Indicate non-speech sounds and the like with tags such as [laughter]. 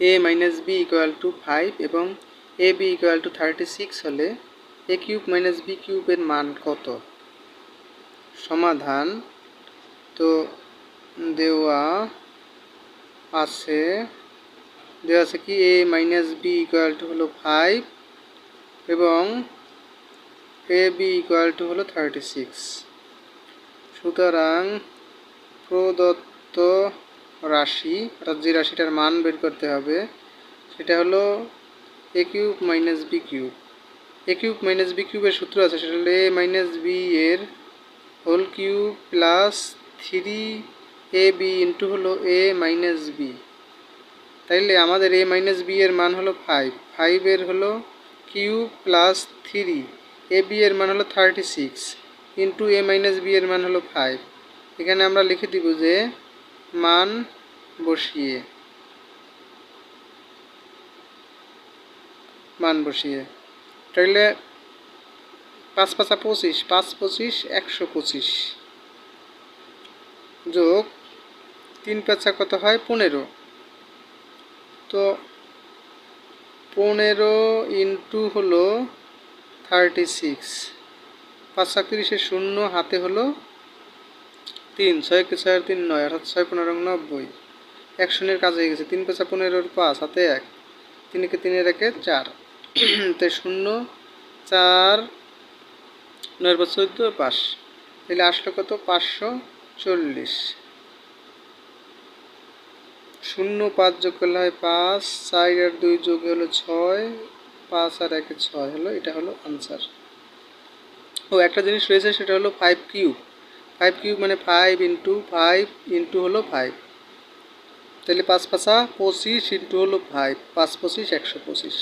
A minus B equal to five এবং A B equal to thirty six হলে A cube minus B কিউবের মান কত? সমাধান তো দেওয়া আছে। দেওয়া আছে কি? A minus B equal to হলো ফাইভ এবং এ বি ইকুয়াল টু হলো থার্টি সিক্স সুতরাং প্রদত্ত রাশি, অর্থাৎ যে রাশিটার মান বের করতে হবে, সেটা হলো A cube minus B cube. A cube minus B কিউবের সূত্র আছে, সেটা হলো এ মাইনাস বি এর whole cube plus three A B into হলো এ মাইনাস বি তাইলে আমাদের এ মাইনাস বি এর মান হলো ফাইভ ফাইভের হলো cube plus three A B এর মান হলো thirty six into A minus B এর মান হলো ফাইভ এখানে আমরা লিখে দিব যে মান বসিয়ে। মান বসিয়ে। তাইলে পাঁচ পাঁচা পঁচিশ, পাঁচ পঁচিশ, একশো পঁচিশ। যোগ তিন পাঁচা কত হয়? পনেরো। তো পনেরো ইন্টু হলো থার্টি সিক্স। পাঁচ তিরিশে শূন্য, হাতে হলো তিন, ছয় কে ছয় তিন নয়, অর্থাৎ ছয় পনেরো নব্বই। এক শূন্যের কাজ হয়ে গেছে, তিন পাঁচা পনেরোর পাঁচ, হাতে এক। তিনকে তিনের একে চার। [clears throat] তাই শূন্য, চার, নয় বা চোদ্দ, পাঁচ। তাহলে আসলো কত? পাঁচশো চল্লিশ। শূন্য পাঁচ যোগ করলে হয় পাঁচ, চার আর দুই যোগ হলো ছয়, পাঁচ আর একে ছয় হলো, এটা হলো আনসার ও, একটা জিনিস রয়েছে, সেটা হলো ফাইভ কিউব ফাইভ কিউব মানে ফাইভ ইন্টু ফাইভ ইন্টু হলো ফাইভ তাহলে পাঁচ পাঁচা পঁচিশ ইন্টু হলো ফাইভ পাঁচ পঁচিশ, একশো পঁচিশ।